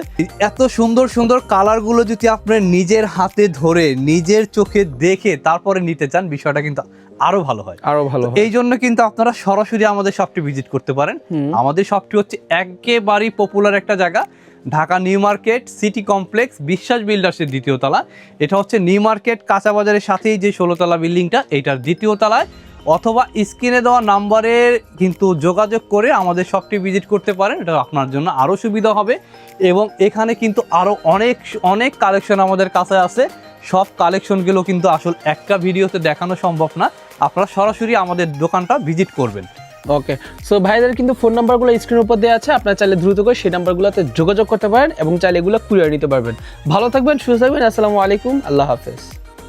এত সুন্দর সুন্দর কালারগুলো যদি আপনার নিজের হাতে ধরে নিজের চোখে দেখে তারপরে নিতে চান বিষয়টা কিন্তু আরও ভালো হয়।
আরও ভালো
এই জন্য কিন্তু আপনারা সরাসরি আমাদের শপটি ভিজিট করতে পারেন। আমাদের শপটি হচ্ছে একেবারেই পপুলার একটা জায়গা Dhaka new market city complex Biswas বিল্ডার্সের দ্বিতীয় তলা। এটা হচ্ছে নিউ মার্কেট কাঁচা বাজারের সাথেই যে ষোলোতলা বিল্ডিংটা এটার দ্বিতীয় তলায়। অথবা স্ক্রিনে দেওয়া নাম্বারে কিন্তু যোগাযোগ করে আমাদের শপটি ভিজিট করতে পারেন। এটা আপনার জন্য আরও সুবিধা হবে। এবং এখানে কিন্তু আরও অনেক অনেক কালেকশন আমাদের কাছে আছে। সব কালেকশনগুলো কিন্তু আসল একটা ভিডিওতে দেখানো সম্ভব না। আপনারা সরাসরি আমাদের দোকানটা ভিজিট করবেন।
ওকে সো ভাইদের কিন্তু ফোন নাম্বারগুলো স্ক্রিনের উপর দেওয়া আছে, আপনারা চাইলে দ্রুত করে সেই নাম্বারগুলোতে যোগাযোগ করতে পারেন এবং চাইলে এগুলো কুরিয়ার নিতে পারবেন। ভালো থাকবেন, সুস্থ থাকবেন, আসসালামু আলাইকুম, আল্লাহ হাফেজ।